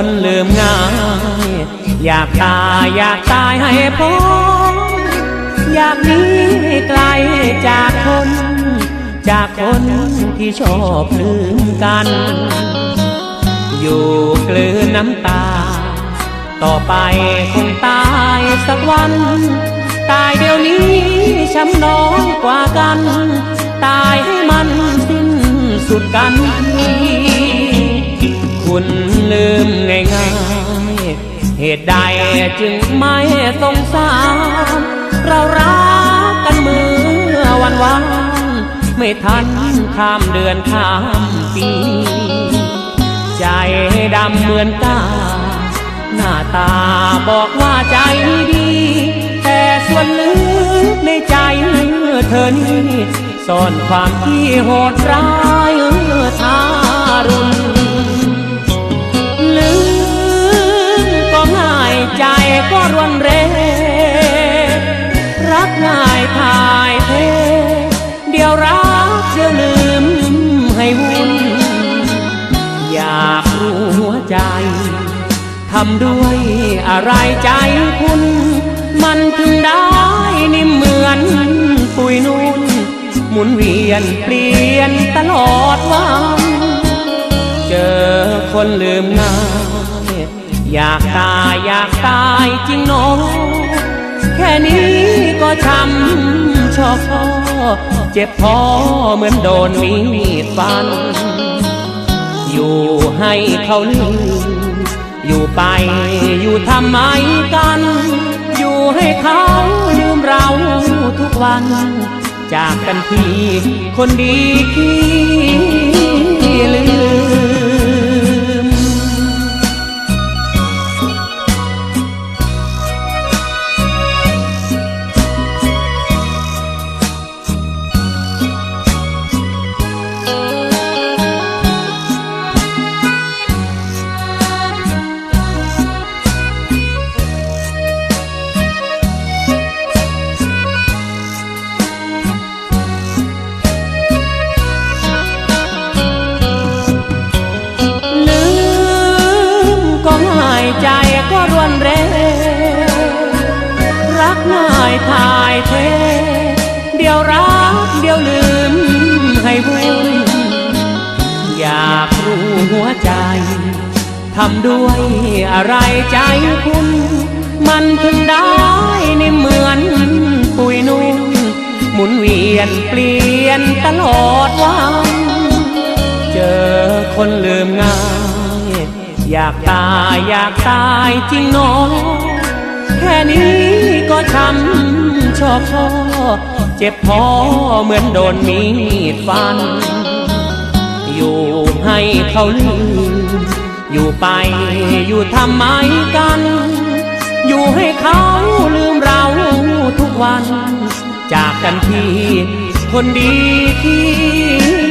คนลืมง่าย อยากตายอยากตายให้พ้นอยากหนีให้ไกลจากคน จากคนที่ชอบลืมกัน อยู่กลืนน้ำตา ต่อไปคงตายสักวัน ตายเดี๋ยวนี้ช้ำน้องกว่ากัน ตายให้มันสิ้นสุดกันทีคุณ ลืมง่ายๆเหตุใดจึงไม่สงสาร เรารักกันเมื่อวันวานไม่ทันข้ามเดือนข้ามปี ใจดำเหมือนกาหน้าตาบอกว่าใจดี แต่ส่วนลึกในใจเธอนี่ซ่อนความที่โหดร้ายทารุณ วุ่น อยากรู้หัวใจ ทำด้วยอะไรใจคุณ มันถึงได้นิ่มเหมือนปุยนุ่น หมุนเวียนเปลี่ยนตลอดวันเจอคนลืมง่าย อยากตายอยากตายจริงน้อง แค่นี้ก็ช้ำชอกคอเจ็บพอเหมือนโดนมีดฟัน อยู่ให้เขาลืมอยู่ไปอยู่ทำไมกัน อยู่ให้เขาลืมเราทุกวัน จากกันทีคนดีที่ากรู้หัวใจ ทำด้วยอะไรใจคุณ มันถึงได้ในเหมือนปุยนุ่นหมุนเวียนเปลี่ยนตลอดวัน เจอคนลืมง่าย อยากตายอยากตายจริงน้องแค่นี้ก็ช้ำชอกชอเจ็บพอเหมือนโดนมีดฟัน อยู่ ให้เขาลืม อยู่ไปอยู่ทำไมกัน อยู่ให้เขาลืมเราทุกวัน จากกันที่คนดีที่